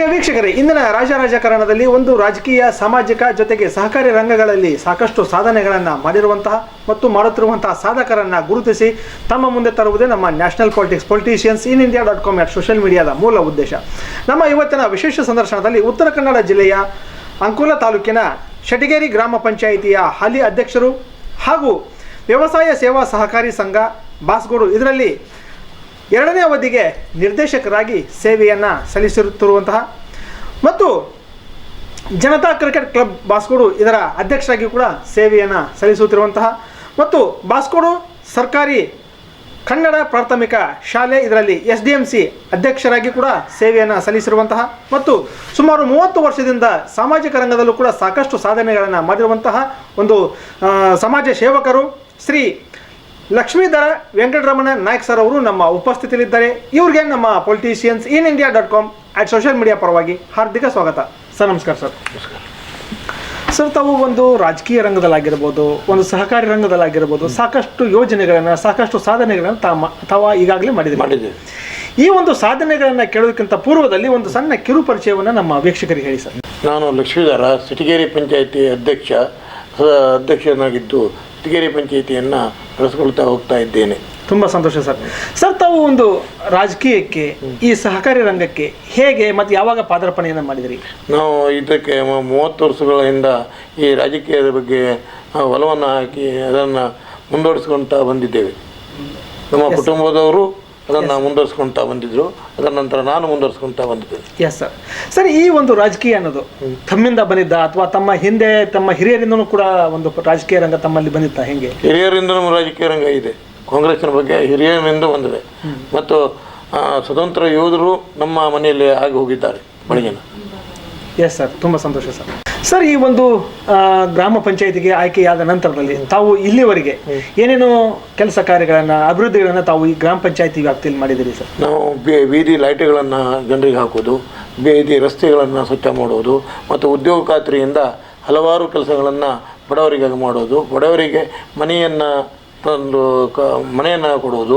ಪ್ರಿಯ ವೀಕ್ಷಕರೇ, ಇಂದಿನ ರಾಜ ರಾಜಕಾರಣದಲ್ಲಿ ಒಂದು ರಾಜಕೀಯ, ಸಾಮಾಜಿಕ ಜೊತೆಗೆ ಸಹಕಾರಿ ರಂಗಗಳಲ್ಲಿ ಸಾಕಷ್ಟು ಸಾಧನೆಗಳನ್ನು ಮಾಡಿರುವಂತಹ ಮತ್ತು ಮಾಡುತ್ತಿರುವಂತಹ ಸಾಧಕರನ್ನ ಗುರುತಿಸಿ ತಮ್ಮ ಮುಂದೆ ತರುವುದೇ ನಮ್ಮ national politics politicians in India dot com at social ಮೀಡಿಯಾದ ಮೂಲ ಉದ್ದೇಶ. ನಮ್ಮ ಇವತ್ತಿನ ವಿಶೇಷ ಸಂದರ್ಶನದಲ್ಲಿ ಉತ್ತರ ಕನ್ನಡ ಜಿಲ್ಲೆಯ ಅಂಕೋಲ ತಾಲೂಕಿನ ಶಟಗೇರಿ ಗ್ರಾಮ ಪಂಚಾಯಿತಿಯ ಹಾಲಿ ಅಧ್ಯಕ್ಷರು ಹಾಗೂ ವ್ಯವಸಾಯ ಸೇವಾ ಸಹಕಾರಿ ಸಂಘ, ಬಾಸ್ಗೋಡು, ಇದರಲ್ಲಿ ಎರಡನೇ ಅವಧಿಗೆ ನಿರ್ದೇಶಕರಾಗಿ ಸೇವೆಯನ್ನು ಸಲ್ಲಿಸಿರುತ್ತಿರುವಂತಹ ಮತ್ತು ಜನತಾ ಕ್ರಿಕೆಟ್ ಕ್ಲಬ್ ಬಾಸ್ಕೋಡು ಇದರ ಅಧ್ಯಕ್ಷರಾಗಿ ಕೂಡ ಸೇವೆಯನ್ನು ಸಲ್ಲಿಸುತ್ತಿರುವಂತಹ ಮತ್ತು ಬಾಸ್ಕೋಡು ಸರ್ಕಾರಿ ಕನ್ನಡ ಪ್ರಾಥಮಿಕ ಶಾಲೆ ಇದರಲ್ಲಿ ಎಸ್ ಡಿ ಎಂ ಸಿ ಅಧ್ಯಕ್ಷರಾಗಿ ಕೂಡ ಸೇವೆಯನ್ನು ಸಲ್ಲಿಸಿರುವಂತಹ ಮತ್ತು ಸುಮಾರು ಮೂವತ್ತು ವರ್ಷದಿಂದ ಸಾಮಾಜಿಕ ರಂಗದಲ್ಲೂ ಕೂಡ ಸಾಕಷ್ಟು ಸಾಧನೆಗಳನ್ನು ಮಾಡಿರುವಂತಹ ಒಂದು ಸಮಾಜ ಸೇವಕರು ಶ್ರೀ ಲಕ್ಷ್ಮೀಧರ ವೆಂಕಟರಮಣ ನಾಯಕ್ ಸರ್ ಅವರು ನಮ್ಮ ಉಪಸ್ಥಿತಿಯಲ್ಲಿದ್ದಾರೆ. ಇವ್ರಿಗೆ ನಮ್ಮ politicians in India dot com at social media ಪರವಾಗಿ ಹಾರ್ದಿಕ ಸ್ವಾಗತ. ಸರ್ ನಮಸ್ಕಾರ ಸರ್ ಸರ್ ತಾವು ಒಂದು ರಾಜಕೀಯ ರಂಗದಲ್ಲಾಗಿರ್ಬೋದು ಒಂದು ಸಹಕಾರಿ ರಂಗದಲ್ಲಾಗಿರ್ಬೋದು ಸಾಕಷ್ಟು ಯೋಜನೆಗಳನ್ನು ಸಾಕಷ್ಟು ಸಾಧನೆಗಳನ್ನು ತಮ್ಮ ತಾವು ಈಗಾಗಲೇ ಮಾಡಿದೆ ಮಾಡಿದ್ದೇವೆ ಈ ಒಂದು ಸಾಧನೆಗಳನ್ನು ಕೇಳೋದಕ್ಕಿಂತ ಪೂರ್ವದಲ್ಲಿ ಒಂದು ಸಣ್ಣ ಕಿರು ಪರಿಚಯವನ್ನು ನಮ್ಮ ವೀಕ್ಷಕರಿಗೆ ಹೇಳಿ ಸರ್ ನಾನು ಲಕ್ಷ್ಮೀಧರ ಸಿಟಿಗೇರಿ ಪಂಚಾಯಿತಿ ಅಧ್ಯಕ್ಷ ಅಧ್ಯಕ್ಷನಾಗಿದ್ದು ಸಿಟಿಗೇರಿ ಪಂಚಾಯಿತಿಯನ್ನು ನಡೆಸಿಕೊಳ್ತಾ ಹೋಗ್ತಾ ಇದ್ದೇನೆ. ತುಂಬ ಸಂತೋಷ ಸರ್. ಸರ್ ತಾವು ಒಂದು ರಾಜಕೀಯಕ್ಕೆ ಈ ಸಹಕಾರಿ ರಂಗಕ್ಕೆ ಹೇಗೆ ಮತ್ತು ಯಾವಾಗ ಪಾದಾರ್ಪಣೆಯನ್ನು ಮಾಡಿದಿರಿ? ನಾವು ಇದಕ್ಕೆ ಮೂವತ್ತು ಮೂವತ್ತು ವರ್ಷಗಳಿಂದ ಈ ರಾಜಕೀಯದ ಬಗ್ಗೆ ಒಲವನ್ನು ಹಾಕಿ ಅದನ್ನು ಮುಂದುವರಿಸ್ಕೊಳ್ತಾ ಬಂದಿದ್ದೇವೆ. ನಮ್ಮ ಕುಟುಂಬದವರು ಅದನ್ನು ಮುಂದುವರಿಸ್ಕೊಳ್ತಾ ಬಂದಿದ್ದರು ಅದರ ನಂತರ ನಾನು ಮುಂದುವರಿಸ್ಕೊಳ್ತಾ ಬಂದಿದ್ದೇನೆ ಎಸ್ ಸರ್ ಸರ್ ಈ ಒಂದು ರಾಜಕೀಯ ಅನ್ನೋದು ತಮ್ಮಿಂದ ಬಂದಿದ್ದ ಅಥವಾ ತಮ್ಮ ಹಿಂದೆ ತಮ್ಮ ಹಿರಿಯರಿಂದನೂ ಕೂಡ ಒಂದು ರಾಜಕೀಯ ರಂಗ ತಮ್ಮಲ್ಲಿ ಬಂದಿತ್ತ? ಹೆಂಗೆ? ಹಿರಿಯರಿಂದನೂ ರಾಜಕೀಯ ರಂಗ ಇದೆ. ಕಾಂಗ್ರೆಸ್ನ ಬಗ್ಗೆ ಹಿರಿಯರಿಂದ ಬಂದಿದೆ. ಮತ್ತು ಸ್ವತಂತ್ರ ಯೋಧರು ನಮ್ಮ ಮನೆಯಲ್ಲಿ ಆಗಿ ಹೋಗಿದ್ದಾರೆ ಬಳಿಗಿನ ಎಸ್ ಸರ್ ತುಂಬ ಸಂತೋಷ ಸರ್ ಸರ್ ಈ ಒಂದು ಗ್ರಾಮ ಪಂಚಾಯತಿಗೆ ಆಯ್ಕೆಯಾದ ನಂತರದಲ್ಲಿ ತಾವು ಇಲ್ಲಿವರೆಗೆ ಏನೇನು ಕೆಲಸ ಕಾರ್ಯಗಳನ್ನು ಅಭಿವೃದ್ಧಿಗಳನ್ನು ತಾವು ಈ ಗ್ರಾಮ ಪಂಚಾಯತಿ ವ್ಯಾಪ್ತಿಯಲ್ಲಿ ಮಾಡಿದ್ದೀರಿ ಸರ್ ನಾವು ಬೀ- ಬೀದಿ ಲೈಟ್ಗಳನ್ನು ಜನರಿಗೆ ಹಾಕೋದು ಬೀದಿ ರಸ್ತೆಗಳನ್ನು ಸ್ವಚ್ಛ ಮಾಡುವುದು ಮತ್ತು ಉದ್ಯೋಗ ಖಾತ್ರಿಯಿಂದ ಹಲವಾರು ಕೆಲಸಗಳನ್ನು ಬಡವರಿಗಾಗಿ ಮಾಡೋದು ಬಡವರಿಗೆ ಮನೆಯನ್ನು ತಂದು ಕ ಮನೆಯನ್ನು ಕೊಡುವುದು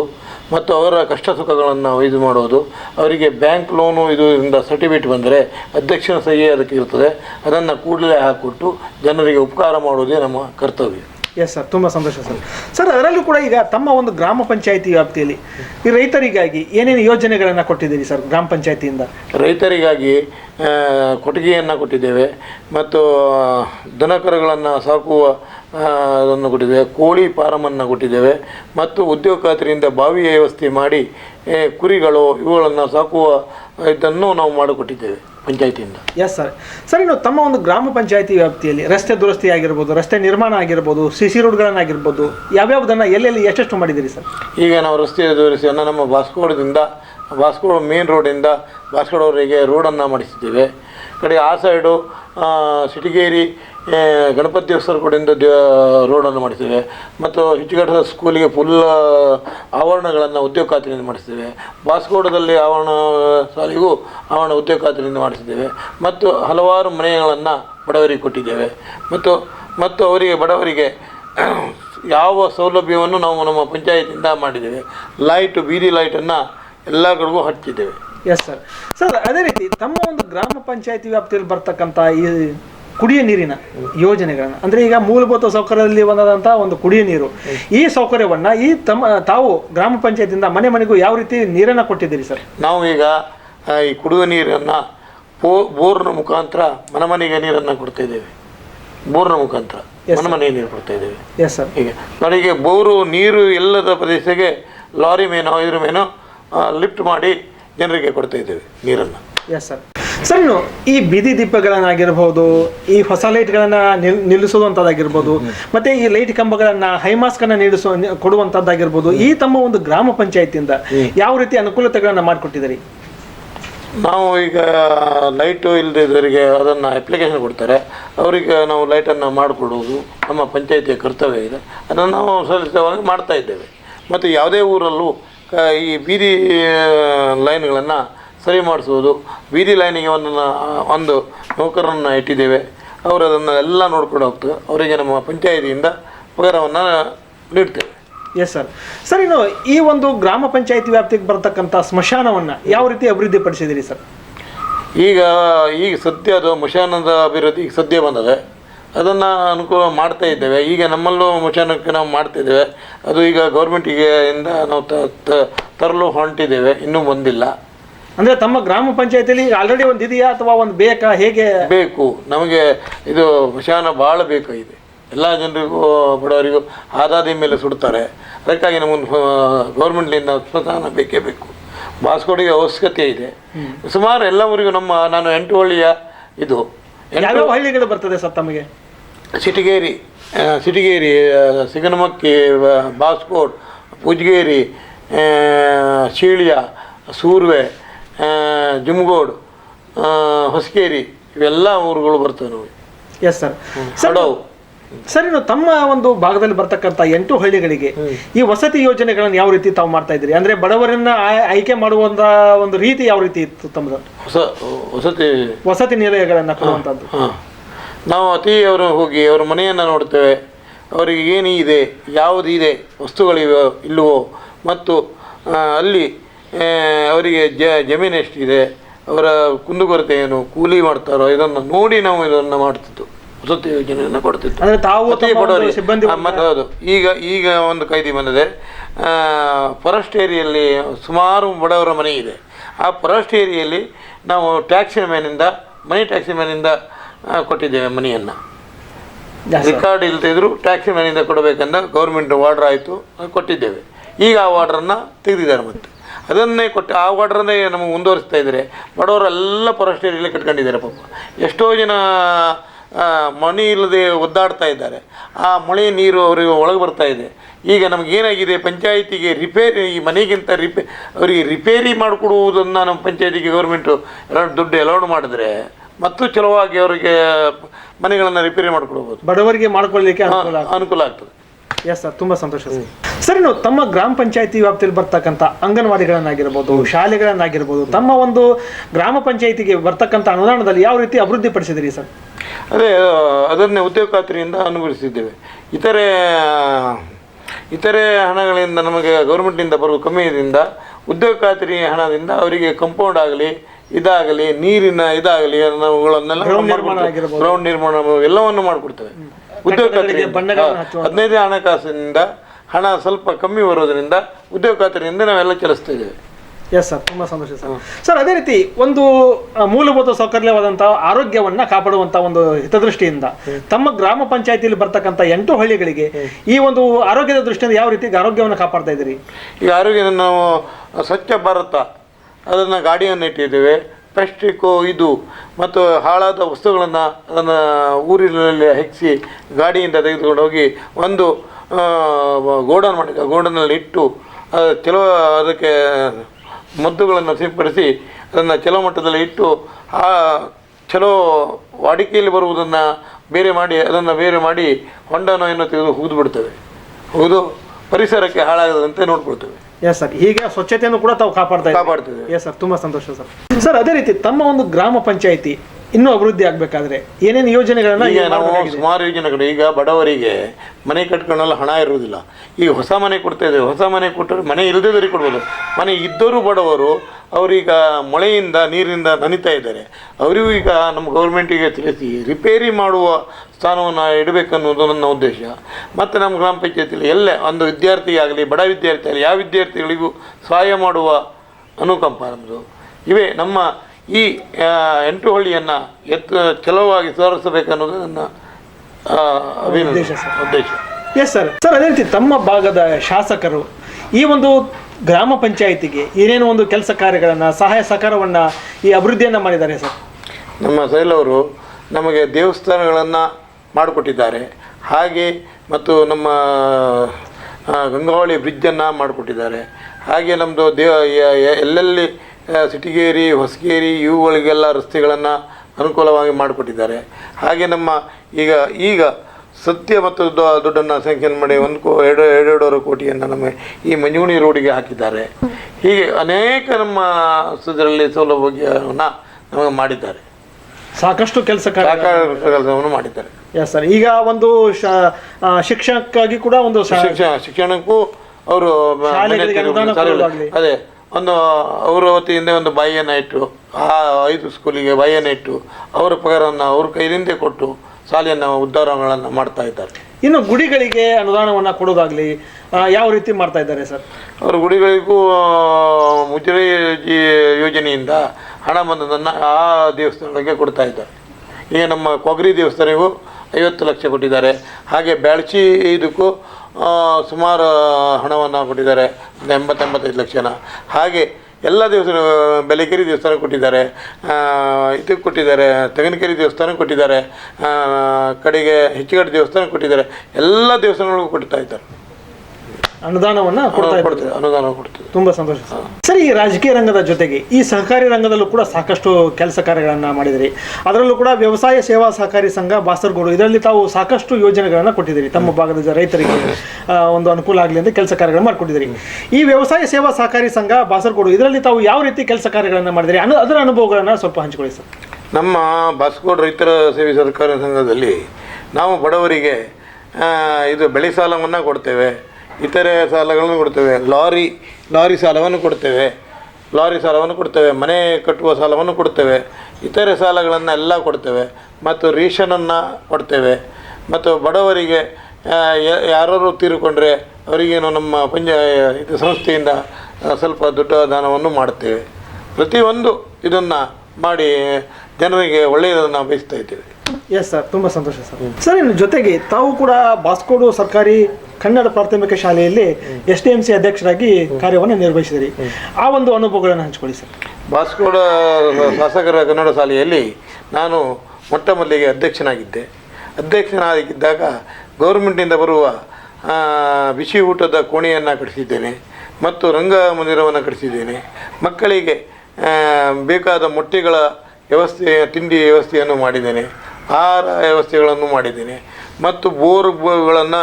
ಮತ್ತು ಅವರ ಕಷ್ಟ ಸುಖಗಳನ್ನು ಇದು ಮಾಡೋದು, ಅವರಿಗೆ ಬ್ಯಾಂಕ್ ಲೋನು ಇದರಿಂದ ಸರ್ಟಿಫಿಕೇಟ್ ಬಂದರೆ ಅಧ್ಯಕ್ಷನ ಸಹಿ ಅದಕ್ಕೆ ಇರ್ತದೆ. ಅದನ್ನು ಕೂಡಲೇ ಹಾಕಿಕೊಟ್ಟು ಜನರಿಗೆ ಉಪಕಾರ ಮಾಡುವುದೇ ನಮ್ಮ ಕರ್ತವ್ಯ. ಎಸ್ ಸರ್ ತುಂಬ ಸಂತೋಷ ಸರ್ ಸರ್ ಅದರಲ್ಲೂ ಕೂಡ ಈಗ ತಮ್ಮ ಒಂದು ಗ್ರಾಮ ಪಂಚಾಯತಿ ವ್ಯಾಪ್ತಿಯಲ್ಲಿ ಈ ರೈತರಿಗಾಗಿ ಏನೇನು ಯೋಜನೆಗಳನ್ನು ಕೊಟ್ಟಿದ್ದೀರಿ ಸರ್ ಗ್ರಾಮ ಪಂಚಾಯತಿಯಿಂದ? ರೈತರಿಗಾಗಿ ಕೊಟ್ಟಿಗೆಯನ್ನು ಕೊಟ್ಟಿದ್ದೇವೆ ಮತ್ತು ದನಕರುಗಳನ್ನು ಸಾಕುವ ಅದನ್ನು ಕೊಟ್ಟಿದ್ದೇವೆ. ಕೋಳಿ ಫಾರಮನ್ನು ಕೊಟ್ಟಿದ್ದೇವೆ ಮತ್ತು ಉದ್ಯೋಗ ಖಾತ್ರಿಯಿಂದ ಬಾವಿ ವ್ಯವಸ್ಥೆ ಮಾಡಿ ಕುರಿಗಳು ಇವುಗಳನ್ನು ಸಾಕುವ, ಇದನ್ನು ನಾವು ಮಾಡಿಕೊಟ್ಟಿದ್ದೇವೆ. ಪಂಚಾಯತಿಯಿಂದ. ಎಸ್ ಸರ್ ಸರ್ ಇನ್ನು ತಮ್ಮ ಒಂದು ಗ್ರಾಮ ಪಂಚಾಯತಿ ವ್ಯಾಪ್ತಿಯಲ್ಲಿ ರಸ್ತೆ ದುರಸ್ತಿ ಆಗಿರ್ಬೋದು ರಸ್ತೆ ನಿರ್ಮಾಣ ಆಗಿರ್ಬೋದು ಸಿ ಸಿ ರೋಡ್ಗಳನ್ನಾಗಿರ್ಬೋದು ಯಾವ್ಯಾವುದನ್ನು ಎಲ್ಲೆಲ್ಲಿ ಎಷ್ಟೆಷ್ಟು ಮಾಡಿದ್ದೀರಿ ಸರ್ ಈಗ ನಾವು ರಸ್ತೆ ದುರಸ್ತಿಯನ್ನು ನಮ್ಮ ಬಾಸ್ಕೋಡದಿಂದ ಬಾಸ್ಕೋಡ್ ಮೇನ್ ರೋಡಿಂದ ಬಾಸ್ಕೋಡವರಿಗೆ ರೋಡನ್ನು ಮಾಡಿಸಿದ್ದೇವೆ. ಕಡೆ ಆ ಸೈಡು ಸಿಟಿಗೇರಿ ಗಣಪತಿ ದೇವಸ್ಥಾನ ಕಡೆಯಿಂದ ದೇ ರೋಡನ್ನು ಮಾಡಿಸ್ತೇವೆ ಮತ್ತು ಹಿಚ್ಚುಗಟ್ಟದ ಸ್ಕೂಲಿಗೆ ಫುಲ್ ಆವರಣಗಳನ್ನು ಉದ್ಯೋಗ ಖಾತ್ರಿಯಿಂದ ಮಾಡಿಸ್ತೇವೆ ಬಾಸ್ಕೋಡದಲ್ಲಿ ಆವರಣ ಶಾಲೆಗೂ ಆವರಣ ಉದ್ಯೋಗ ಖಾತ್ರಿಯಿಂದ ಮಾಡಿಸಿದ್ದೇವೆ. ಮತ್ತು ಹಲವಾರು ಮನೆಗಳನ್ನು ಬಡವರಿಗೆ ಕೊಟ್ಟಿದ್ದೇವೆ. ಮತ್ತು ಮತ್ತು ಅವರಿಗೆ, ಬಡವರಿಗೆ ಯಾವ ಸೌಲಭ್ಯವನ್ನು ನಾವು ನಮ್ಮ ಪಂಚಾಯತಿಯಿಂದ ಮಾಡಿದ್ದೇವೆ. ಲೈಟು ಬೀದಿ ಲೈಟನ್ನು ಎಲ್ಲ ಕಡೆಗೂ ಹಚ್ಚಿದ್ದೇವೆ. ಎಸ್ ಸರ್ ಸರ್ ಅದೇ ರೀತಿ ತಮ್ಮ ಒಂದು ಗ್ರಾಮ ಪಂಚಾಯತಿ ವ್ಯಾಪ್ತಿಯಲ್ಲಿ ಬರ್ತಕ್ಕಂಥ ಈ ಕುಡಿಯ ನೀರಿನ ಯೋಜನೆಗಳನ್ನು. ಅಂದರೆ ಈಗ ಮೂಲಭೂತ ಸೌಕರ್ಯದಲ್ಲಿ ಒಂದಾದಂಥ ಒಂದು ಕುಡಿಯ ನೀರು. ಈ ಸೌಕರ್ಯವನ್ನು ಈ ತಮ್ಮ ತಾವು ಗ್ರಾಮ ಪಂಚಾಯತಿಯಿಂದ ಮನೆ ಮನೆಗೂ ಯಾವ ರೀತಿ ನೀರನ್ನು ಕೊಟ್ಟಿದ್ದೀರಿ ಸರ್? ನಾವು ಈಗ ಈ ಕುಡಿಯುವ ನೀರನ್ನು ಬೋ ಬೋರ್ನ ಮುಖಾಂತರ ಮನೆ ಮನೆಗೆ ನೀರನ್ನು ಕೊಡ್ತಾಯಿದ್ದೇವೆ ಬೋರ್ನ ಮುಖಾಂತರ ಮನೆ ಮನೆಗೆ ನೀರು ಕೊಡ್ತಾಯಿದ್ದೇವೆ ಎಸ್ ಸರ್ ಈಗ ನನಗೆ ಬೋರು ನೀರು ಎಲ್ಲದ ಪ್ರದೇಶಕ್ಕೆ ಲಾರಿ ಮೇನೋ ಇದ್ರ ಮೇನೋ ಲಿಫ್ಟ್ ಮಾಡಿ ಜನರಿಗೆ ಕೊಡ್ತಾಯಿದ್ದೇವೆ ನೀರನ್ನು. ಎಸ್ ಸರ್ ಇನ್ನು ಈ ಬೀದಿ ದೀಪಗಳನ್ನಾಗಿರ್ಬೋದು ಈ ಹೊಸ ಲೈಟ್ಗಳನ್ನು ನಿಲ್ ನಿಲ್ಲಿಸುವಂಥದ್ದಾಗಿರ್ಬೋದು ಮತ್ತೆ ಈ ಲೈಟ್ ಕಂಬಗಳನ್ನು ಹೈಮಾಸ್ಕನ್ನು ನೀಡಿಸುವ ನಿ- ಕೊಡುವಂಥದ್ದಾಗಿರ್ಬೋದು ಈ ತಮ್ಮ ಒಂದು ಗ್ರಾಮ ಪಂಚಾಯತಿಯಿಂದ ಯಾವ ರೀತಿ ಅನುಕೂಲತೆಗಳನ್ನು ಮಾಡಿಕೊಟ್ಟಿದ್ದೀರಿ? ನಾವು ಈಗ ಲೈಟು ಇಲ್ಲದಿದ್ದವರಿಗೆ ಅದನ್ನು ಅಪ್ಲಿಕೇಶನ್ ಕೊಡ್ತಾರೆ. ಅವರಿಗೆ ನಾವು ಲೈಟನ್ನು ಮಾಡಿಕೊಡುವುದು ನಮ್ಮ ಪಂಚಾಯಿತಿಯ ಕರ್ತವ್ಯ ಇದೆ. ಅದನ್ನು ನಾವು ಸಲ್ಲಿಸವಾಗಿ ಮಾಡ್ತಾ ಇದ್ದೇವೆ. ಮತ್ತು ಯಾವುದೇ ಊರಲ್ಲೂ ಈ ಬೀದಿ ಲೈನ್ಗಳನ್ನು ಸರಿ ಮಾಡಿಸುವುದು. ಬೀದಿ ಲೈನಿಗೆ ಒಂದು ಒಂದು ನೌಕರರನ್ನು ಇಟ್ಟಿದ್ದೇವೆ. ಅವರು ಅದನ್ನು ಎಲ್ಲ ನೋಡ್ಕೊಂಡು ಹೋಗ್ತದೆ ಅವರಿಗೆ ನಮ್ಮ ಪಂಚಾಯಿತಿಯಿಂದ ಪಗಾರವನ್ನು ನೀಡ್ತೇವೆ. ಎಸ್ ಸರ್ ಸರ್ ಇನ್ನು ಈ ಒಂದು ಗ್ರಾಮ ಪಂಚಾಯತಿ ವ್ಯಾಪ್ತಿಗೆ ಬರತಕ್ಕಂಥ ಸ್ಮಶಾನವನ್ನು ಯಾವ ರೀತಿ ಅಭಿವೃದ್ಧಿ ಪಡಿಸಿದಿರಿ ಸರ್ ಈಗ ಈಗ ಸದ್ಯ ಅದು ಮಶಾನದ ಅಭಿವೃದ್ಧಿ ಈಗ ಸದ್ಯ ಬಂದಿದೆ. ಅದನ್ನು ಅನುಕೂಲ ಮಾಡ್ತಾ ಇದ್ದೇವೆ. ಈಗ ನಮ್ಮಲ್ಲೂ ಮಶಾನಕ್ಕೆ ನಾವು ಮಾಡ್ತಿದ್ದೇವೆ ಅದು ಈಗ ಗೌರ್ಮೆಂಟಿಗೆ ಇಂದ ನಾವು ತರಲು ಹೊಂಟಿದ್ದೇವೆ. ಇನ್ನೂ ಬಂದಿಲ್ಲ. ಅಂದ್ರೆ ತಮ್ಮ ಗ್ರಾಮ ಪಂಚಾಯತಿಲಿ ಆಲ್ರೆಡಿ ಒಂದು ಇದೆಯಾ ಅಥವಾ ಒಂದು ಬೇಕಾ? ಹೇಗೆ? ಬೇಕು. ನಮಗೆ ಇದು ಮಶಾನ ಭಾಳ ಬೇಕಾಗಿದೆ. ಎಲ್ಲ ಜನರಿಗೂ ಬಡವರಿಗೂ ಆದಾದಿ ಮೇಲೆ ಸುಡ್ತಾರೆ. ಅದಕ್ಕಾಗಿ ನಮಗೊಂದು ಗೌರ್ಮೆಂಟ್ನಿಂದ ಸ್ಮಶಾನ ಬೇಕೇ ಬೇಕು. ಬಾಸ್ಕೋಡಿಗೆ ಅವಶ್ಯಕತೆ ಇದೆ. ಸುಮಾರು ಎಲ್ಲವರಿಗೂ ನಮ್ಮ ನಾನು ಎಂಟು ಹಳ್ಳಿಯ ಇದು. ಎಲ್ಲ ಹಳ್ಳಿಗಳು ಬರ್ತದೆ ಸರ್ ತಮಗೆ? ಸಿಟಿಗೇರಿ ಸಿಟಿಗೇರಿ ಸಿಗನಮಕ್ಕಿ ಬಾಸ್ಕೋಟ್ ಪೂಜಗೇರಿ ಶೀಳ್ಯ ಸೂರ್ವೆ ಜುಮ್ಗೋಡ್ ಹೊಸಕೇರಿ ಇವೆಲ್ಲ ಊರುಗಳು ಬರ್ತವೆ ನಮಗೆ. ಎಸ್ ಸರ್ ಸಡೋ ಸರ್ ಇನ್ನು ತಮ್ಮ ಒಂದು ಭಾಗದಲ್ಲಿ ಬರ್ತಕ್ಕಂಥ ಎಂಟು ಹಳ್ಳಿಗಳಿಗೆ ಈ ವಸತಿ ಯೋಜನೆಗಳನ್ನು ಯಾವ ರೀತಿ ತಾವು ಮಾಡ್ತಾ ಇದ್ದೀರಿ? ಅಂದ್ರೆ ಬಡವರನ್ನ ಆಯ್- ಆಯ್ಕೆ ಮಾಡುವಂತ ಒಂದು ರೀತಿ ಯಾವ ರೀತಿ ಇತ್ತು ತಮ್ಮದು? ಹೊಸ ವಸತಿ ವಸತಿ ನಿಲಯಗಳನ್ನು ಕೊಡುವಂತದ್ದು ಹಾಂ. ನಾವು ಅತಿ ಅವರು ಹೋಗಿ ಅವರ ಮನೆಯನ್ನು ನೋಡ್ತೇವೆ. ಅವರಿಗೆ ಏನು ಇದೆ ಯಾವುದು ಇದೆ ವಸ್ತುಗಳಿವೆ ಇಲ್ಲವೋ ಮತ್ತು ಅಲ್ಲಿ ಅವರಿಗೆ ಜ ಜಮೀನು ಎಷ್ಟಿದೆ ಅವರ ಕುಂದುಕೊರತೆ ಏನು ಕೂಲಿ ಮಾಡ್ತಾರೋ ಇದನ್ನು ನೋಡಿ ನಾವು ಇದನ್ನು ಮಾಡ್ತಿದ್ದು ವಸತಿ ಯೋಜನೆಯನ್ನು ಕೊಡ್ತಿತ್ತು ಅಂದ್ರೆ ತಾವು ಸಿಬ್ಬಂದಿ ಹೌದು. ಈಗ ಈಗ ಒಂದು ಕೈದಿ ಬಂದಿದೆ. ಫಾರೆಸ್ಟ್ ಏರಿಯಲ್ಲಿ ಸುಮಾರು ಬಡವರ ಮನೆ ಇದೆ. ಆ ಫಾರೆಸ್ಟ್ ಏರಿಯಲ್ಲಿ ನಾವು ಟ್ಯಾಕ್ಸಿ ಮ್ಯಾನಿಂದ ಮನಿ ಟ್ಯಾಕ್ಸಿ ಮ್ಯಾನಿಂದ ಕೊಟ್ಟಿದ್ದೇವೆ ಮನೆಯನ್ನು. ರೆಕಾರ್ಡ್ ಇಲ್ತಿದ್ರು ಟ್ಯಾಕ್ಸಿ ಮ್ಯಾನಿಂದ ಕೊಡಬೇಕಂದ ಗೌರ್ಮೆಂಟ್ ವಾರ್ಡ್ರ್ ಆಯಿತು ಕೊಟ್ಟಿದ್ದೇವೆ. ಈಗ ಆ ವಾರ್ಡ್ರನ್ನು ತೆಗೆದಿದ್ದಾರೆ ಮತ್ತೆ. ಅದನ್ನೇ ಕೊಟ್ಟು ಆ ವಾರ್ಡ್ರನ್ನೇ ನಮಗೆ ಮುಂದುವರಿಸ್ತಾ ಇದ್ದಾರೆ. ಬಡವರೆಲ್ಲ ಫಾರೆಸ್ಟ್ ಏರಿಯಲ್ಲಿ ಕಟ್ಕೊಂಡಿದ್ದಾರೆ ಪಾಪ. ಎಷ್ಟೋ ಜನ ಮಣಿ ಮನೆ ಇಲ್ಲದೆ ಒದ್ದಾಡ್ತಾ ಇದ್ದಾರೆ. ಆ ಮಳೆ ನೀರು ಅವರಿಗೆ ಒಳಗೆ ಬರ್ತಾ ಇದೆ. ಈಗ ನಮಗೇನಾಗಿದೆ ಪಂಚಾಯಿತಿಗೆ ರಿಪೇರಿ ಈ ಮನೆಗಿಂತ ರಿಪೇ ಅವರಿಗೆ ರಿಪೇರಿ ಮಾಡಿಕೊಡುವುದನ್ನು ನಮ್ಮ ಪಂಚಾಯಿತಿಗೆ ಗೌರ್ಮೆಂಟು ಎಲ್ಲ ದುಡ್ಡು ಅಲೌಡ್ ಮಾಡಿದ್ರೆ ಮತ್ತು ಚಲೋವಾಗಿ ಅವರಿಗೆ ಮನೆಗಳನ್ನು ರಿಪೇರಿ ಮಾಡಿಕೊಡ್ಬೋದು. ಬಡವರಿಗೆ ಮಾಡಿಕೊಳ್ಳಲಿಕ್ಕೆ ಅನುಕೂಲ ಆಗ್ತದೆ. ಎಸ್ ಸರ್ ತುಂಬಾ ಸಂತೋಷ ಸರ್ ಸರ್ ಇನ್ನು ತಮ್ಮ ಗ್ರಾಮ ಪಂಚಾಯತಿ ವ್ಯಾಪ್ತಿಯಲ್ಲಿ ಬರ್ತಕ್ಕಂಥ ಅಂಗನವಾಡಿಗಳನ್ನಾಗಿರ್ಬೋದು ಶಾಲೆಗಳನ್ನಾಗಿರ್ಬೋದು ತಮ್ಮ ಒಂದು ಗ್ರಾಮ ಪಂಚಾಯತಿಗೆ ಬರ್ತಕ್ಕಂಥ ಅನುದಾನದಲ್ಲಿ ಯಾವ ರೀತಿ ಅಭಿವೃದ್ಧಿ ಪಡಿಸಿದಿರಿ ಸರ್ ಅದೇ ಅದನ್ನೇ ಉದ್ಯೋಗ ಖಾತ್ರಿಯಿಂದ ಅನುಭವಿಸಿದ್ದೇವೆ. ಇತರೆ ಇತರೆ ಹಣಗಳಿಂದ ನಮಗೆ ಗೌರ್ಮೆಂಟ್ನಿಂದ ಬರುವ ಕಮ್ಮಿಯಿಂದ ಉದ್ಯೋಗ ಖಾತ್ರಿ ಹಣದಿಂದ ಅವರಿಗೆ ಕಂಪೌಂಡ್ ಆಗಲಿ ಇದಾಗಲಿ ನೀರಿನ ಇದಾಗಲಿ ಆಗಿರ್ಬೋದು. ಗ್ರೌಂಡ್ ನಿರ್ಮಾಣ ಎಲ್ಲವನ್ನು ಮಾಡಿಕೊಡ್ತೇವೆ. ಉದ್ಯೋಗ ಕಟ್ಟಡಗಳಿಗೆ ಹದಿನೈದನೇ ಹಣಕಾಸಿನಿಂದ ಹಣ ಸ್ವಲ್ಪ ಕಮ್ಮಿ ಬರೋದರಿಂದ ಉದ್ಯೋಗ ಖಾತ್ರಿಯಿಂದ ನಾವೆಲ್ಲ ಕೆಲಸ ಎಸ್ ಸರ್ ತುಂಬ ಸಂತೋಷ ಸರ್ ಸರ್ ಅದೇ ರೀತಿ ಒಂದು ಮೂಲಭೂತ ಸೌಕರ್ಯವಾದಂಥ ಆರೋಗ್ಯವನ್ನ ಕಾಪಾಡುವಂಥ ಒಂದು ಹಿತದೃಷ್ಟಿಯಿಂದ ತಮ್ಮ ಗ್ರಾಮ ಪಂಚಾಯತಿಯಲ್ಲಿ ಬರ್ತಕ್ಕಂಥ ಎಂಟು ಹಳ್ಳಿಗಳಿಗೆ ಈ ಒಂದು ಆರೋಗ್ಯದ ದೃಷ್ಟಿಯಿಂದ ಯಾವ ರೀತಿ ಆರೋಗ್ಯವನ್ನು ಕಾಪಾಡ್ತಾ ಇದ್ದೀರಿ? ಈ ಆರೋಗ್ಯದ ನಾವು ಸ್ವಚ್ಛ ಭಾರತ ಅದನ್ನು ಗಾಡಿಯನ್ನು ಇಟ್ಟಿದ್ದೇವೆ ಪ್ಲಾಸ್ಟಿಕ್ಕು ಇದು, ಮತ್ತು ಹಾಳಾದ ವಸ್ತುಗಳನ್ನು ಅದನ್ನು ಊರಿನಲ್ಲಿ ಹೆಚ್ಚಿ ಗಾಡಿಯಿಂದ ತೆಗೆದುಕೊಂಡು ಹೋಗಿ ಒಂದು ಗೋಡನ್ ಮಾಡಿ ಗೋಡನಲ್ಲಿ ಇಟ್ಟು ಕೆಲವು ಅದಕ್ಕೆ ಮದ್ದುಗಳನ್ನು ಸಿಂಪಡಿಸಿ ಅದನ್ನು ಚಲೋ ಮಟ್ಟದಲ್ಲಿ ಇಟ್ಟು, ಆ, ಚಲೋ ವಾಡಿಕೆಯಲ್ಲಿ ಬರುವುದನ್ನು ಬೇರೆ ಮಾಡಿ, ಅದನ್ನು ಬೇರೆ ಮಾಡಿ ಹೊಂಡನೋ ಏನೋ ತೆಗೆದು ಹೂದು ಬಿಡ್ತವೆ. ಹುಗಿದು ಪರಿಸರಕ್ಕೆ ಹಾಳಾಗದಂತೆ ನೋಡ್ಕೊಳ್ತೇವೆ. ಎಸ್ ಸರ್ ಹೀಗೆ ಸ್ವಚ್ಛತೆಯನ್ನು ಕೂಡ ತಾವು ಕಾಪಾಡ್ತಾ ಕಾಪಾಡ್ತೇವೆ ಎಸ್ ಸರ್ ತುಂಬಾ ಸಂತೋಷ ಸರ್ ಸರ್ ಅದೇ ರೀತಿ ತಮ್ಮ ಒಂದು ಗ್ರಾಮ ಪಂಚಾಯತಿ ಇನ್ನೂ ಅಭಿವೃದ್ಧಿ ಆಗಬೇಕಾದ್ರೆ ಏನೇನು ಯೋಜನೆಗಳನ್ನ ಈಗ ನಾವು? ಸುಮಾರು ಯೋಜನೆಗಳು. ಈಗ ಬಡವರಿಗೆ ಮನೆ ಕಟ್ಕೊಳ್ಳಲು ಹಣ ಇರುವುದಿಲ್ಲ. ಈಗ ಹೊಸ ಮನೆ ಕೊಡ್ತಾ ಇದ್ದೇವೆ. ಹೊಸ ಮನೆ ಕೊಟ್ಟರೆ ಮನೆ ಇಲ್ಲದಿದ್ದವರಿಗೆ ಕೊಡ್ಬೋದು. ಮನೆ ಇದ್ದರೂ ಬಡವರು ಅವರೀಗ ಮಳೆಯಿಂದ ನೀರಿನಿಂದ ನನಿತಾ ಇದ್ದಾರೆ. ಅವರಿಗೂ ಈಗ ನಮ್ಮ ಗೌರ್ಮೆಂಟಿಗೆ ತಿಳಿಸಿ ರಿಪೇರಿ ಮಾಡುವ ಸ್ಥಾನವನ್ನು ಇಡಬೇಕನ್ನೋದು ನನ್ನ ಉದ್ದೇಶ. ಮತ್ತು ನಮ್ಮ ಗ್ರಾಮ ಪಂಚಾಯತಿಯಲ್ಲಿ ಎಲ್ಲೇ ಒಂದು ವಿದ್ಯಾರ್ಥಿಯಾಗಲಿ ಬಡ ವಿದ್ಯಾರ್ಥಿ ಆಗಲಿ ಯಾವ ವಿದ್ಯಾರ್ಥಿಗಳಿಗೂ ಸಹಾಯ ಮಾಡುವ ಅನುಕಂಪ ನಮ್ಮದು ಇವೇ ನಮ್ಮ ಈ ಎಂಟು ಹಳ್ಳಿಯನ್ನು ಎತ್ತ ಕೆಲವಾಗಿ ಸುಧಾರಿಸಬೇಕನ್ನೋದು ನನ್ನ ಉದ್ದೇಶ ಸರ್. ಉದ್ದೇಶ. ಎಸ್ ಸರ್ ಸರ್ ಅದೇ ರೀತಿ ತಮ್ಮ ಭಾಗದ ಶಾಸಕರು ಈ ಒಂದು ಗ್ರಾಮ ಪಂಚಾಯಿತಿಗೆ ಏನೇನು ಒಂದು ಕೆಲಸ ಕಾರ್ಯಗಳನ್ನು ಸಹಾಯ ಸಹಕಾರವನ್ನು ಈ ಅಭಿವೃದ್ಧಿಯನ್ನು ಮಾಡಿದ್ದಾರೆ ಸರ್ ನಮ್ಮ ಸೈಲವರು ನಮಗೆ ದೇವಸ್ಥಾನಗಳನ್ನು ಮಾಡಿಕೊಟ್ಟಿದ್ದಾರೆ. ಹಾಗೆ ಮತ್ತು ನಮ್ಮ ಗಂಗಾವಳಿ ಬ್ರಿಡ್ಜನ್ನು ಮಾಡಿಕೊಟ್ಟಿದ್ದಾರೆ. ಹಾಗೆ ನಮ್ಮದು ದೇವ ಎಲ್ಲೆಲ್ಲಿ ಸಿಟಿಗೇರಿ ಹೊಸಗೇರಿ ಇವುಗಳಿಗೆಲ್ಲ ರಸ್ತೆಗಳನ್ನು ಅನುಕೂಲವಾಗಿ ಮಾಡಿಕೊಟ್ಟಿದ್ದಾರೆ. ಹಾಗೆ ನಮ್ಮ ಈಗ ಈಗ ಸತ್ಯ ಮತ್ತು ದುಡ್ಡನ್ನು ಸ್ಯಾಂಕ್ಷನ್ ಮಾಡಿ ಒಂದು ಕೋ ಎರಡು ಎರಡೆರಡೂವರೆ ಕೋಟಿಯನ್ನು ನಮ್ಮ ಈ ಮಂಜುಗುಣಿ ರೋಡಿಗೆ ಹಾಕಿದ್ದಾರೆ. ಹೀಗೆ ಅನೇಕ ನಮ್ಮ ಇದರಲ್ಲಿ ಸೌಲಭ್ಯವನ್ನು ನಮಗೆ ಮಾಡಿದ್ದಾರೆ. ಸಾಕಷ್ಟು ಕೆಲಸ ಕೆಲಸವನ್ನು ಮಾಡಿದ್ದಾರೆ. ಎಸ್ ಸರ್ ಈಗ ಒಂದು ಶಿಕ್ಷಣಕ್ಕಾಗಿ ಕೂಡ ಒಂದು ಶಿಕ್ಷಣಕ್ಕೂ ಅವರು ಅದೇ ಒಂದು ಅವರ ವತಿಯಿಂದ ಒಂದು ಬಾಯಿಯನ್ನು ಇಟ್ಟು ಆ ಐದು ಸ್ಕೂಲಿಗೆ ಬಾಯಿಯನ್ನು ಇಟ್ಟು ಅವರ ಪಗಾರವನ್ನು ಅವ್ರ ಕೈಲಿಂದೇ ಕೊಟ್ಟು ಶಾಲೆಯನ್ನು ಉದ್ಧಾರಗಳನ್ನು ಮಾಡ್ತಾ ಇದ್ದಾರೆ. ಇನ್ನು ಗುಡಿಗಳಿಗೆ ಅನುದಾನವನ್ನು ಕೊಡೋದಾಗಲಿ ಯಾವ ರೀತಿ ಮಾಡ್ತಾ ಇದ್ದಾರೆ ಸರ್? ಅವರು ಗುಡಿಗಳಿಗೂ ಮುಜರಿ ಯೋಜನೆಯಿಂದ ಹಣ ಬಂದದನ್ನು ಆ ದೇವಸ್ಥಾನಗಳಿಗೆ ಕೊಡ್ತಾ ಇದ್ದಾರೆ. ಈಗ ನಮ್ಮ ಕೊಗರಿ ದೇವಸ್ಥಾನಕ್ಕೂ ಐವತ್ತು ಲಕ್ಷ ಕೊಟ್ಟಿದ್ದಾರೆ. ಹಾಗೆ ಬ್ಯಾಳ್ಚಿ ಇದಕ್ಕೂ ಸುಮಾರು ಹಣವನ್ನು ಕೊಟ್ಟಿದ್ದಾರೆ. ಒಂದು ಎಂಬತ್ತೆಂಬತ್ತೈದು ಲಕ್ಷನ. ಹಾಗೆ ಎಲ್ಲ ದೇವಸ್ಥಾನ ಬೆಲಗೇರಿ ದೇವಸ್ಥಾನ ಕೊಟ್ಟಿದ್ದಾರೆ. ಇದಕ್ಕೆ ಕೊಟ್ಟಿದ್ದಾರೆ, ತೆಂಗಿನಕೆರೆ ದೇವಸ್ಥಾನ ಕೊಟ್ಟಿದ್ದಾರೆ. ಕಡೆಗೆ ಹೆಚ್ಚುಗಡೆ ದೇವಸ್ಥಾನ ಕೊಟ್ಟಿದ್ದಾರೆ. ಎಲ್ಲ ದೇವಸ್ಥಾನಗಳಿಗೂ ಕೊಡ್ತಾ ಇದ್ದಾರೆ. ಅನುದಾನವನ್ನ ಕೊಡ್ತಾ ಅನುದಾನ ಕೊಡ್ತೀವಿ. ತುಂಬಾ ಸಂತೋಷ. ಸರಿ ಸರ್ ಈ ರಾಜಕೀಯ ರಂಗದ ಜೊತೆಗೆ ಈ ಸಹಕಾರಿ ರಂಗದಲ್ಲೂ ಕೂಡ ಸಾಕಷ್ಟು ಕೆಲಸ ಕಾರ್ಯಗಳನ್ನ ಮಾಡಿದಿರಿ. ಅದರಲ್ಲೂ ಕೂಡ ವ್ಯವಸಾಯ ಸೇವಾ ಸಹಕಾರಿ ಸಂಘ ಬಾಸರಗೋಡು ಇದರಲ್ಲಿ ತಾವು ಸಾಕಷ್ಟು ಯೋಜನೆಗಳನ್ನ ಕೊಟ್ಟಿದ್ದೀರಿ ತಮ್ಮ ಭಾಗದ ಜ- ರೈತರಿಗೆ ಆ, ಒಂದು ಅನುಕೂಲ ಆಗಲಿ ಅಂತ ಕೆಲಸ ಕಾರ್ಯಗಳನ್ನ ಮಾಡಿಕೊಟ್ಟಿದ್ದೀರಿ ಈ ವ್ಯವಸಾಯ ಸೇವಾ ಸಹಕಾರಿ ಸಂಘ ಬಾಸರಗೋಡು ಇದರಲ್ಲಿ ತಾವು ಯಾವ ರೀತಿ ಕೆಲಸ ಕಾರ್ಯಗಳನ್ನ ಮಾಡಿದಿರಿ? ಅನು ಅದರ ಅನುಭವಗಳನ್ನ ಸ್ವಲ್ಪ ಹಂಚಿಕೊಳ್ಳಿ ಸರ್. ನಮ್ಮ ಬಾಸ್ಕೋಡ್ ರೈತರ ಸೇವೆ ಸರ್ಕಾರ ಸಂಘದಲ್ಲಿ ನಾವು ಬಡವರಿಗೆ ಆ, ಇದು ಬೆಳೆ ಸಾಲವನ್ನು ಕೊಡ್ತೇವೆ. ಇತರೆ ಸಾಲಗಳನ್ನು ಕೊಡ್ತೇವೆ. ಲಾರಿ ಲಾರಿ ಸಾಲವನ್ನು ಕೊಡ್ತೇವೆ. ಲಾರಿ ಸಾಲವನ್ನು ಕೊಡ್ತೇವೆ. ಮನೆ ಕಟ್ಟುವ ಸಾಲವನ್ನು ಕೊಡ್ತೇವೆ. ಇತರೆ ಸಾಲಗಳನ್ನು ಎಲ್ಲ ಕೊಡ್ತೇವೆ. ಮತ್ತು ರೇಷನನ್ನು ಕೊಡ್ತೇವೆ. ಮತ್ತು ಬಡವರಿಗೆ ಯಾರು ತೀರಿಕೊಂಡ್ರೆ ಅವರಿಗೇನು ನಮ್ಮ ಪಂಚ ಇದು ಸಂಸ್ಥೆಯಿಂದ ಸ್ವಲ್ಪ ದೊಡ್ಡ ದಾನವನ್ನು ಮಾಡ್ತೇವೆ ಪ್ರತಿಯೊಂದು ಇದನ್ನು ಮಾಡಿ, ಜನರಿಗೆ ಒಳ್ಳೆಯದನ್ನು ಬಯಸ್ತಾ ಇದ್ದೇವೆ. Yes sir? ತುಂಬ ಸಂತೋಷ ಸರ್ ಸರ್ ಇನ್ನು ಜೊತೆಗೆ ತಾವು ಕೂಡ ಬಾಸ್ಕೋಡು ಸರ್ಕಾರಿ ಕನ್ನಡ ಪ್ರಾಥಮಿಕ ಶಾಲೆಯಲ್ಲಿ ಎಸ್ ಡಿ ಎಂ ಸಿ ಅಧ್ಯಕ್ಷರಾಗಿ ಕಾರ್ಯವನ್ನು ನಿರ್ವಹಿಸಿದಿರಿ. ಆ ಒಂದು ಅನುಭವಗಳನ್ನು ಹಂಚ್ಕೊಳ್ಳಿ ಸರ್ ಬಾಸ್ಕೋಡ ಶಾಸಕರ ಕನ್ನಡ ಶಾಲೆಯಲ್ಲಿ ನಾನು ಮೊಟ್ಟ ಮೊದಲಿಗೆ ಅಧ್ಯಕ್ಷನಾಗಿದ್ದೆ. ಅಧ್ಯಕ್ಷನಾಗಿದ್ದಾಗ ಗೌರ್ಮೆಂಟಿಂದ ಬರುವ ಬಿಸಿ ಊಟದ ಕೋಣೆಯನ್ನು ಕಟ್ಟಿಸಿದ್ದೇನೆ ಮತ್ತು ರಂಗ ಮಂದಿರವನ್ನು ಕಟ್ಟಿಸಿದ್ದೇನೆ ಮಕ್ಕಳಿಗೆ ಬೇಕಾದ ಮೊಟ್ಟೆಗಳ ವ್ಯವಸ್ಥೆ ತಿಂಡಿ ವ್ಯವಸ್ಥೆಯನ್ನು ಮಾಡಿದ್ದೇನೆ. ಆಹಾರ ವ್ಯವಸ್ಥೆಗಳನ್ನು ಮಾಡಿದ್ದೇನೆ ಮತ್ತು ಬೋರ್ಗಳನ್ನು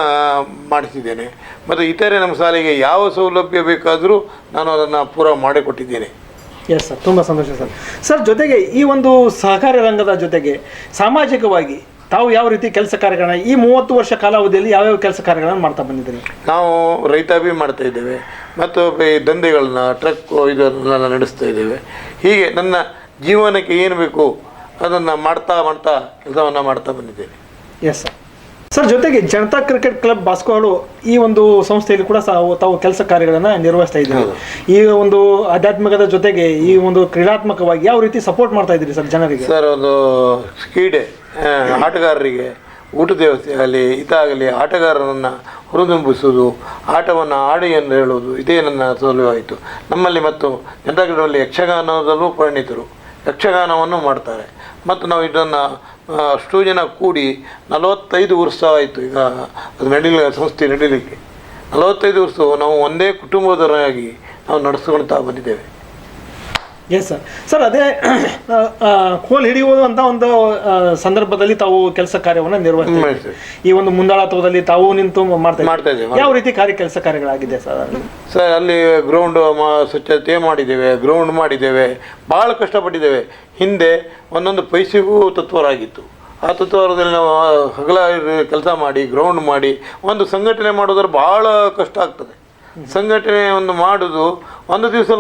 ಮಾಡಿಸಿದ್ದೇನೆ. ಮತ್ತು ಇತರೆ ನಮ್ಮ ಸಾಲಿಗೆ ಯಾವ ಸೌಲಭ್ಯ ಬೇಕಾದರೂ ನಾನು ಅದನ್ನು ಪೂರ ಮಾಡಿಕೊಟ್ಟಿದ್ದೇನೆ. ಎಸ್ ಸರ್ ತುಂಬ ಸಂತೋಷ ಸರ್ ಸರ್ ಜೊತೆಗೆ ಈ ಒಂದು ಸಹಕಾರ ರಂಗದ ಜೊತೆಗೆ ಸಾಮಾಜಿಕವಾಗಿ ತಾವು ಯಾವ ರೀತಿ ಕೆಲಸ ಕಾರ್ಯಗಳನ್ನ ಈ ಮೂವತ್ತು ವರ್ಷ ಕಾಲಾವಧಿಯಲ್ಲಿ ಯಾವ್ಯಾವ ಕೆಲಸ ಕಾರ್ಯಗಳನ್ನು ಮಾಡ್ತಾ ಬಂದಿದ್ದೀರಿ? ನಾವು ರೈತಾಪಿ ಮಾಡ್ತಾ ಇದ್ದೇವೆ. ಮತ್ತು ಈ ದಂಧೆಗಳನ್ನ ಟ್ರಕ್ ಇದನ್ನ ನಡೆಸ್ತಾ ಇದ್ದೇವೆ. ಹೀಗೆ ನನ್ನ ಜೀವನಕ್ಕೆ ಏನು ಬೇಕು ಅದನ್ನು ಮಾಡ್ತಾ ಮಾಡ್ತಾ ಕೆಲಸವನ್ನು ಮಾಡ್ತಾ ಬಂದಿದ್ದೇವೆ ಎಸ್ ಸರ್ ಸರ್ ಜೊತೆಗೆ ಜನತಾ ಕ್ರಿಕೆಟ್ ಕ್ಲಬ್ ಬಾಸ್ಕೋಡು ಈ ಒಂದು ಸಂಸ್ಥೆಯಲ್ಲಿ ಕೂಡ ಸಹ ತಾವು ಕೆಲಸ ಕಾರ್ಯಗಳನ್ನು ನಿರ್ವಹಿಸ್ತಾ ಇದ್ದೀರಿ. ಈ ಒಂದು ಆಧ್ಯಾತ್ಮಿಕದ ಜೊತೆಗೆ ಈ ಒಂದು ಕ್ರೀಡಾತ್ಮಕವಾಗಿ ಯಾವ ರೀತಿ ಸಪೋರ್ಟ್ ಮಾಡ್ತಾ ಇದ್ದೀರಿ ಸರ್ ಜನರಿಗೆ? ಸರ್ ಒಂದು ಕ್ರೀಡೆ ಆಟಗಾರರಿಗೆ ಊಟದ ವ್ಯವಸ್ಥೆ ಆಗಲಿ ಇದಾಗಲಿ ಆಟಗಾರರನ್ನು ಹುರಿದುಂಬಿಸುವುದು ಆಟವನ್ನು ಆಡಿ ಎಂದು ಹೇಳುವುದು ಇದೇ ನನ್ನ ಸೌಲಭ್ಯವಾಯಿತು ನಮ್ಮಲ್ಲಿ ಮತ್ತು ಜನತಾ ಕ್ರೀಡೆಯಲ್ಲಿ ಯಕ್ಷಗಾನದಲ್ಲೂ ಪರಿಣಿತರು. ಯಕ್ಷಗಾನವನ್ನು ಮಾಡ್ತಾರೆ. ಮತ್ತು ನಾವು ಇದನ್ನು ಅಷ್ಟು ಜನ ಕೂಡಿ ನಲವತ್ತೈದು ವರ್ಷ ಆಯಿತು ಈಗ ಅದು ನಡೀಲಿ ಸಂಸ್ಥೆ ನಡೀಲಿಕ್ಕೆ. ನಲವತ್ತೈದು ವರ್ಷವು ನಾವು ಒಂದೇ ಕುಟುಂಬದವರಾಗಿ ನಾವು ನಡೆಸ್ಕೊಳ್ತಾ ಬಂದಿದ್ದೇವೆ. ಎಸ್ ಸರ್ ಸರ್ ಅದೇ ಕೋಲ್ ಹಿಡಿಯುವುದು ಅಂತ ಒಂದು ಸಂದರ್ಭದಲ್ಲಿ ತಾವು ಕೆಲಸ ಕಾರ್ಯವನ್ನು ನಿರ್ವಹಿಸ್ತೀವಿ. ಈ ಒಂದು ಮುಂದಾಳತ್ವದಲ್ಲಿ ತಾವು ನಿಂತು ಮಾಡ್ತಾ. ಯಾವ ರೀತಿ ಕಾರ್ಯ ಕೆಲಸ ಕಾರ್ಯಗಳಾಗಿದೆ ಸರ್ ಅಲ್ಲಿ? ಸರ್ ಅಲ್ಲಿ ಗ್ರೌಂಡ್ ಸ್ವಚ್ಛತೆ ಮಾಡಿದ್ದೇವೆ ಗ್ರೌಂಡ್ ಮಾಡಿದ್ದೇವೆ ಭಾಳ ಕಷ್ಟಪಟ್ಟಿದ್ದೇವೆ ಹಿಂದೆ ಒಂದೊಂದು ಪೈಸೆಗೂ ತತ್ವರಾಗಿತ್ತು ಆ ತತ್ವರದಲ್ಲಿ ನಾವು ಹಗಲ ಕೆಲಸ ಮಾಡಿ ಗ್ರೌಂಡ್ ಮಾಡಿ ಒಂದು ಸಂಘಟನೆ ಮಾಡೋದ್ರೆ ಭಾಳ ಕಷ್ಟ ಆಗ್ತದೆ ಸಂಘಟನೆ ಒಂದು ಮಾಡೋದು ಒಂದು ದಿವಸ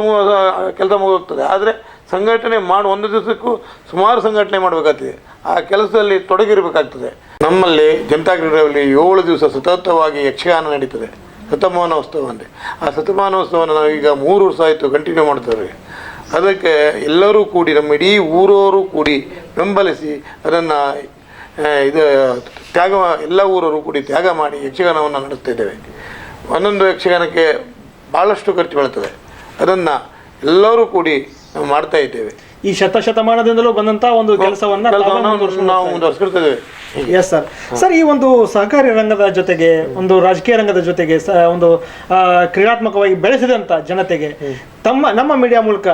ಕೆಲಸ ಮುಗೋಗ್ತದೆ ಆದರೆ ಸಂಘಟನೆ ಮಾಡಿ, ಒಂದು ದಿವಸಕ್ಕೂ ಸುಮಾರು ಸಂಘಟನೆ ಮಾಡಬೇಕಾಗ್ತದೆ. ಆ ಕೆಲಸದಲ್ಲಿ ತೊಡಗಿರಬೇಕಾಗ್ತದೆ. ನಮ್ಮಲ್ಲಿ ಜನತಾ ಕ್ರೀಡೆಯಲ್ಲಿ ಏಳು ದಿವಸ ಸತತವಾಗಿ ಯಕ್ಷಗಾನ ನಡೀತದೆ. ಶತಮಾನೋತ್ಸವ ಅಂದರೆ ಆ ಶತಮಾನೋತ್ಸವನ ಈಗ ಮೂರು ವರ್ಷ ಆಯಿತು ಕಂಟಿನ್ಯೂ ಮಾಡ್ತೇವೆ. ಅದಕ್ಕೆ ಎಲ್ಲರೂ ಕೂಡಿ, ನಮ್ಮ ಇಡೀ ಊರವರು ಕೂಡಿ ಬೆಂಬಲಿಸಿ ಅದನ್ನು ಇದು, ತ್ಯಾಗ, ಎಲ್ಲ ಊರವರು ಕೂಡಿ ತ್ಯಾಗ ಮಾಡಿ ಯಕ್ಷಗಾನವನ್ನು ನಡೆಸ್ತಾ ಇದ್ದೇವೆ. ಒಂದೊಂದು ಯಕ್ಷಗಾನಕ್ಕೆ ಭಾಳಷ್ಟು ಖರ್ಚು ಬೀಳ್ತದೆ. ಅದನ್ನು ಎಲ್ಲರೂ ಕೂಡಿ ನಾವು ಮಾಡ್ತಾ ಇದ್ದೇವೆ. ಈ ಶತಶತಮಾನದಿಂದಲೂ ಬಂದಂತ ಒಂದು ಕೆಲಸವನ್ನ ನಾವು ಮುಂದುವರ್ಸ್ಕೊಳ್ತಾ ಇದ್ದೇವೆ. ಎಸ್ ಸರ್ ಸರ್ ಈ ಒಂದು ಸಹಕಾರಿ ರಂಗದ ಜೊತೆಗೆ ಒಂದು ರಾಜಕೀಯ ರಂಗದ ಜೊತೆಗೆ ಒಂದು ಕ್ರೀಡಾತ್ಮಕವಾಗಿ ಬೆಳೆಸಿದಂತ ಜನತೆಗೆ ತಮ್ಮ ನಮ್ಮ ಮೀಡಿಯಾ ಮೂಲಕ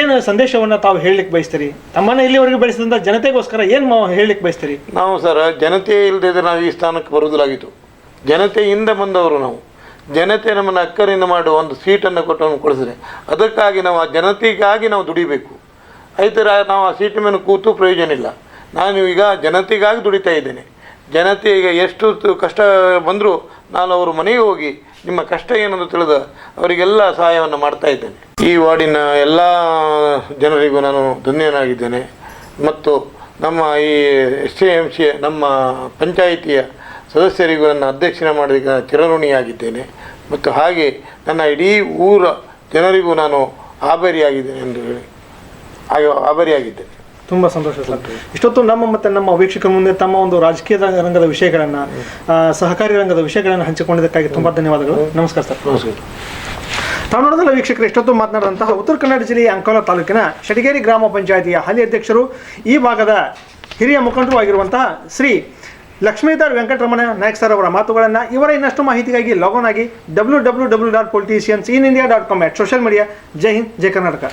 ಏನು ಸಂದೇಶವನ್ನ ತಾವು ಹೇಳಲಿಕ್ಕೆ ಬಯಸ್ತೀರಿ? ತಮ್ಮನ್ನ ಇಲ್ಲಿವರೆಗೆ ಬೆಳೆಸಿದಂತ ಜನತೆಗೋಸ್ಕರ ಏನು ಹೇಳಲಿಕ್ಕೆ ಬಯಸ್ತೀರಿ? ನಾವು ಸರ್ ಜನತೆ ಇಲ್ಲದೆ ನಾವು ಈ ಸ್ಥಾನಕ್ಕೆ ಬರುವುದಾಗಿತ್ತು ಜನತೆಯಿಂದ ಬಂದವರು ನಾವು. ಜನತೆ ನಮ್ಮನ್ನು ಅಕ್ಕರಿಂದ ಮಾಡುವ ಒಂದು ಸೀಟನ್ನು ಕೊಟ್ಟು ಕೊಡಿಸಿದೆ ಅದಕ್ಕಾಗಿ ನಾವು ಆ ಜನತೆಗಾಗಿ ನಾವು ದುಡಿಬೇಕು. ಐತರ ನಾವು ಆ ಸೀಟ್ ಮೇಲೆ ಕೂತು ಪ್ರಯೋಜನ ಇಲ್ಲ. ನಾನು ಈಗ ಜನತೆಗಾಗಿ ದುಡಿತಾ ಇದ್ದೇನೆ. ಜನತೆ ಈಗ ಎಷ್ಟು ಕಷ್ಟ ಬಂದರೂ ನಾನು ಅವರು ಮನೆಗೆ ಹೋಗಿ ನಿಮ್ಮ ಕಷ್ಟ ಏನಂತ ತಿಳಿದು ಅವರಿಗೆಲ್ಲ ಸಹಾಯವನ್ನು ಮಾಡ್ತಾ ಇದ್ದೇನೆ. ಈ ವಾರ್ಡಿನ ಎಲ್ಲ ಜನರಿಗೂ ನಾನು ಧನ್ಯನಾಗಿದ್ದೇನೆ. ಮತ್ತು ನಮ್ಮ ಈ ಎಸ್ ಎಂ ಸಿ ನಮ್ಮ ಪಂಚಾಯಿತಿಯ ಸದಸ್ಯರಿಗೂ ನನ್ನ ಅಧ್ಯಕ್ಷನೆ ಮಾಡಿದ ಚಿರಋಣಿಯಾಗಿದ್ದೇನೆ ಮತ್ತು ಹಾಗೆ ನನ್ನ ಇಡೀ ಊರ ಜನರಿಗೂ ನಾನು ಆಭಾರಿಯಾಗಿದ್ದೇನೆ ಎಂದು ಹೇಳಿ. ಹಾಗೆ ಆಭಾರಿಯಾಗಿದ್ದೇನೆ. ತುಂಬ ಸಂತೋಷ ಸರ್. ಇಷ್ಟೊತ್ತು ನಮ್ಮ ಮತ್ತು ನಮ್ಮ ವೀಕ್ಷಕರ ಮುಂದೆ ತಮ್ಮ ಒಂದು ರಾಜಕೀಯ ರಂಗದ ವಿಷಯಗಳನ್ನು ಸಹಕಾರಿ ರಂಗದ ವಿಷಯಗಳನ್ನು ಹಂಚಿಕೊಂಡಿದ್ದಕ್ಕಾಗಿ ತುಂಬ ಧನ್ಯವಾದಗಳು. ನಮಸ್ಕಾರ ಸರ್. ನಮಸ್ಕಾರ. ತಾವು ನೋಡಿದಲ್ಲ ವೀಕ್ಷಕರು ಎಷ್ಟೊತ್ತು ಮಾತನಾಡಿದಂತಹ ಉತ್ತರ ಕನ್ನಡ ಜಿಲ್ಲೆಯ ಅಂಕೋಲ ತಾಲೂಕಿನ ಶಡಿಗೇರಿ ಗ್ರಾಮ ಪಂಚಾಯಿತಿಯ ಹಾಲಿ ಅಧ್ಯಕ್ಷರು ಈ ಭಾಗದ ಹಿರಿಯ ಮುಖಂಡರು ಆಗಿರುವಂತಹ ಶ್ರೀ ಲಕ್ಷ್ಮೀಧರ್ ವೆಂಕಟರಮಣ ನಾಯಕ್ ಸರ್ ಅವರ ಮಾತುಗಳನ್ನು ಇವರ ಇನ್ನಷ್ಟು ಮಾಹಿತಿಗಾಗಿ ಲಾಗೋನ್ ಆಗಿ W W W dot politicians in India dot com at social media ಜೈ ಹಿಂದ್, ಜೈ ಕರ್ನಾಟಕ.